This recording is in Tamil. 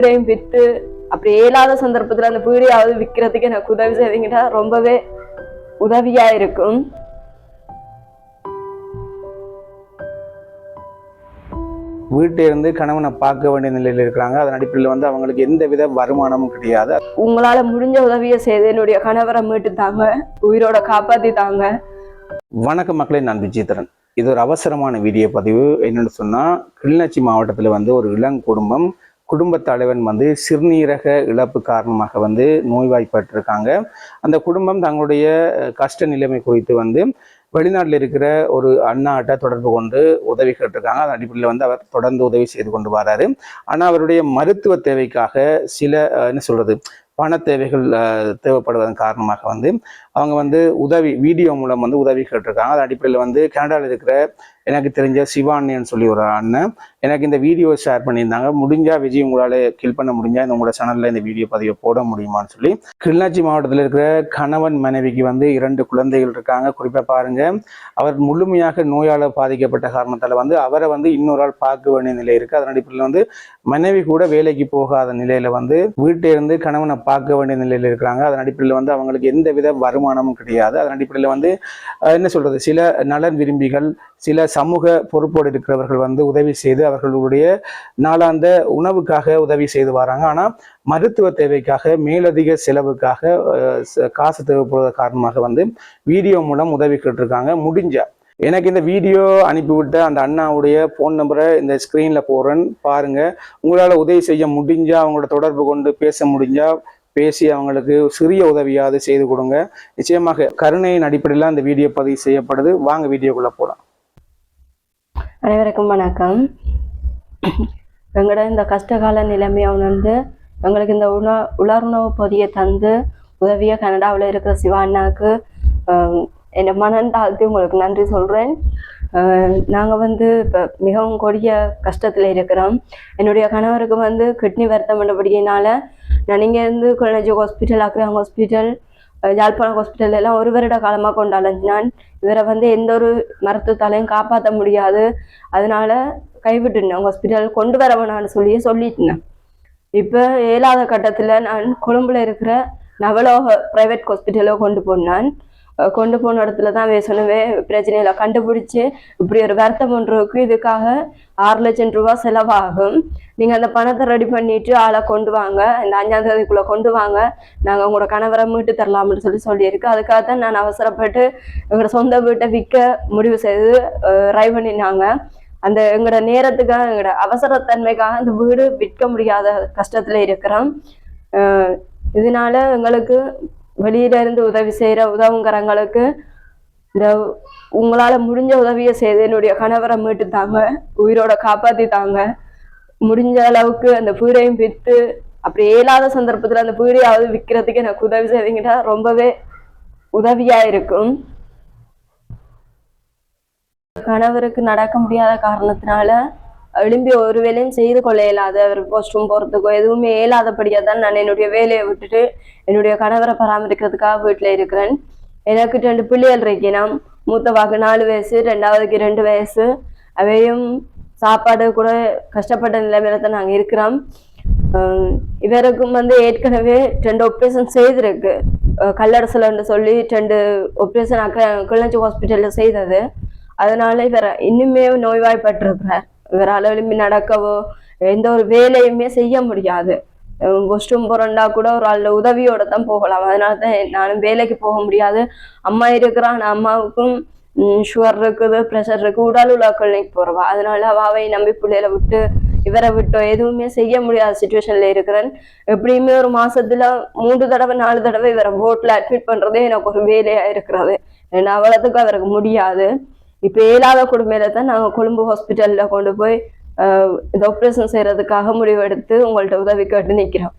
வீடையும் வித்து அப்படி இயலாத சந்தர்ப்பத்துல அந்த வீடையாவது விற்கிறதுக்கு எனக்கு உதவி செய்வீங்கன்னா ரொம்பவே உதவியா இருக்கும். வீட்டில இருந்து கணவனை பார்க்க வேண்டிய நிலையில் இருக்கிறாங்க. அதன் அடிப்படையில் வந்து அவங்களுக்கு எந்த வித வருமானமும் கிடையாது. உங்களால முடிஞ்ச உதவியை செய்து என்னுடைய கணவரை மீட்டு தாங்க உயிரோட காப்பாத்தி தாங்க வணக்க மக்களே நான் விஜயதரன். இது ஒரு அவசரமான வீடியோ பதிவு. என்னன்னு சொன்னா கிளிநொச்சி மாவட்டத்தில் வந்து ஒரு இளங் குடும்பம் குடும்பத் தலைவன் வந்து சிறுநீரக இழப்பு காரணமாக வந்து நோய்வாய்ப்பட்டிருக்காங்க. அந்த குடும்பம் தங்களுடைய கஷ்ட நிலைமை குறித்து வந்து வெளிநாட்டில் இருக்கிற ஒரு அண்ணாட்ட தொடர்பு கொண்டு உதவி கேட்டிருக்காங்க. அதன் அடிப்படையில் வந்து அவர் தொடர்ந்து உதவி செய்து கொண்டு வராரு. ஆனால் அவருடைய மருத்துவ தேவைக்காக சில என்ன சொல்றது பண தேவைகள் தேவைப்படுவதன் காரணமாக வந்து அவங்க வந்து உதவி வீடியோ மூலம் வந்து உதவி கேட்டிருக்காங்க. அதன் அடிப்படையில் வந்து கனடாவில் இருக்கிற எனக்கு தெரிஞ்ச சிவானியன்னு சொல்லி ஒரு அண்ணன். எனக்கு இந்த வீடியோ ஷேர் பண்ணியிருந்தாங்க. முடிஞ்சா விஜய் உங்களால் கில் பண்ண முடிஞ்சா இந்த உங்களோட சேனலில் இந்த வீடியோ பதிவை போட முடியுமான்னு சொல்லி. கிளிநாச்சி மாவட்டத்தில் இருக்கிற கணவன் மனைவிக்கு வந்து இரண்டு குழந்தைகள் இருக்காங்க. குறிப்பாக பாருங்க. அவர் முழுமையாக நோயால் பாதிக்கப்பட்ட காரணத்தால் வந்து அவரை வந்து இன்னொரு ஆள் பார்க்க வேண்டிய நிலை இருக்குது அதன் அடிப்படையில் வந்து மனைவி கூட வேலைக்கு போகாத நிலையில வந்து வீட்டில இருந்து கணவனை பார்க்க வேண்டிய நிலையில் இருக்கிறாங்க. அதன் அடிப்படையில் வந்து அவங்களுக்கு எந்த வித வருமானமும் கிடையாது. அதன் அடிப்படையில் வந்து என்ன சொல்றது? சில நலன் விரும்பிகள் சில சமூக பொறுப்போடு இருக்கிறவர்கள் வந்து உதவி செய்து அவர்களுடைய நாளாந்த உணவுக்காக உதவி செய்து வராங்க. ஆனால் மருத்துவ தேவைக்காக மேலதிக செலவுக்காக காசு தேவைப்படுவதன் காரணமாக வந்து வீடியோ மூலம் உதவி கேட்டிருக்காங்க. முடிஞ்சா எனக்கு இந்த வீடியோ அனுப்பிவிட்ட அந்த அண்ணாவுடைய ஃபோன் நம்பரை இந்த ஸ்க்ரீனில் போடுறேன். பாருங்கள் உங்களால் உதவி செய்ய முடிஞ்சால் அவங்களோட தொடர்பு கொண்டு பேச முடிஞ்சால் பேசி அவங்களுக்கு சிறிய உதவியாவது செய்து கொடுங்க. நிச்சயமாக கருணையின் அடிப்படையில் அந்த வீடியோ பதிவு செய்யப்படுது. வாங்க வீடியோக்குள்ளே போகலாம் அனைவருக்கும் வணக்கம். எங்களோட இந்த கஷ்டகால நிலைமையை உணர்ந்து எங்களுக்கு இந்த உண உலர்ணவு பொதியை தந்து உதவிய கனடாவில் இருக்கிற சிவா அண்ணாக்கு என் மனம் தாழ்த்தி உங்களுக்கு நன்றி சொல்கிறேன் நாங்கள் வந்து இப்போ மிகவும் கொடிய கஷ்டத்தில் இருக்கிறோம். என்னுடைய கணவருக்கு வந்து கிட்னி வருத்தம் பண்ணபடியினால நான் இங்கேருந்து குழந்தை ஹாஸ்பிட்டல் அக்ராங் ஹாஸ்பிட்டல் யாழ்ப்பாணம் ஹாஸ்பிட்டல் எல்லாம் ஒரு வருட காலமாக கொண்டு இவரை வந்து எந்த ஒரு மருத்துவத்தாலையும் காப்பாற்ற முடியாது. அதனால கைவிட்டுனேன் ஹாஸ்பிட்டல் கொண்டு வர சொல்லி சொல்லியே சொல்லிட்டேன். இப்போ ஏழாவது கட்டத்தில் நான் கொழும்புல இருக்கிற நவலோக ப்ரைவேட் ஹாஸ்பிட்டலோ கொண்டு போனான். கொண்டு போன இடத்துல தான் சொன்னவே பிரச்சனையில கண்டுபிடிச்சு இப்படி ஒரு வருத்தம் ஒன்று இருக்கு இதுக்காக ஆறு லட்சம் ரூபாய் செலவாகும். நீங்கள் அந்த பணத்தை ரெடி பண்ணிட்டு ஆளை கொண்டு வாங்க. இந்த அஞ்சாம் தேதிக்குள்ளே கொண்டு வாங்க. நாங்கள் உங்களோட கணவரை மீட்டு தரலாம்னு சொல்லி சொல்லியிருக்கு. அதுக்காக தான் நான் அவசரப்பட்டு எங்களோட சொந்த வீட்டை விற்க முடிவு செய்து ட்ரை பண்ணினாங்க. அந்த எங்களோட நேரத்துக்காக எங்களோட அவசரத்தன்மைக்காக அந்த வீடு விற்க முடியாத கஷ்டத்தில் இருக்கிறோம். இதனால எங்களுக்கு வெளியில இருந்து உதவி செய்கிற உதவுங்கிறவங்களுக்கு இந்த உங்களால முடிஞ்ச உதவியை செய்து என்னுடைய கணவரை மீட்டு தாங்க உயிரோட காப்பாத்தி தாங்க முடிஞ்ச அளவுக்கு அந்த புயிரையும் விற்று அப்படி இயலாத சந்தர்ப்பத்துல அந்த புயிரையாவது விற்கிறதுக்கு எனக்கு உதவி செய்தீங்கன்னா ரொம்பவே உதவியா இருக்கும். கணவருக்கு நடக்க முடியாத காரணத்தினால எழும்பி ஒரு வேலையும் செய்து கொள்ள இயலாத அவர் வாஷ்ரூம் போறதுக்கோ எதுவுமே இயலாதபடியா தான் நான் என்னுடைய வேலையை விட்டுட்டு என்னுடைய கணவரை பராமரிக்கிறதுக்காக வீட்டுல இருக்கிறேன். எனக்கு ரெண்டு பிள்ளைகள் இருக்கணும் மூத்தவாக்கு நாலு வயசு ரெண்டாவதுக்கு ரெண்டு வயசு. அவையும் சாப்பாடு கூட கஷ்டப்பட்ட நிலைமையில தான் நாங்கள் இருக்கிறோம். இவருக்கும் வந்து ஏற்கனவே ரெண்டு ஆப்ரேஷன் செய்திருக்கு. அஹ் சொல்லி ரெண்டு ஆப்ரேஷன் அக்க கிளஞ்சி ஹாஸ்பிட்டலில் செய்தது. அதனால இவர் இன்னுமே நோய்வாய்ப்பட்டிருக்கிறார். இவரால் எழும்பி நடக்கவோ எந்த ஒரு வேலையுமே செய்ய முடியாது. வாஷ்ரூம் புரண்டா கூட ஒரு ஆள் உதவியோட தான் போகலாம். அதனால தான் நானும் வேலைக்கு போக முடியாது. அம்மா இருக்கிறான் அம்மாவுக்கும் சுகர் இருக்குது ப்ரெஷர் இருக்குது உடல் உள்ள கிளினிக் போறவா. அதனால அவாவை நம்பி பிள்ளையில விட்டு இவரை விட்டோ எதுவுமே செய்ய முடியாத சுச்சுவேஷன்ல இருக்கிறேன். எப்படியுமே ஒரு மாசத்துல மூன்று தடவை நாலு தடவை இவரை போட்ல அட்மிட் பண்றதே எனக்கு ஒரு வேலையா இருக்கிறது. ஏன்னா அவ்வளோத்துக்கு அவருக்கு முடியாது. இப்போ ஏழாவது குடும்பையில தான் நாங்கள் கொழும்பு ஹாஸ்பிட்டலில் கொண்டு போய் இந்த ஆப்ரேஷன் செய்யறதுக்காக முடிவெடுத்து உங்கள்ட்ட உதவி கேட்டு நிற்கிறோம்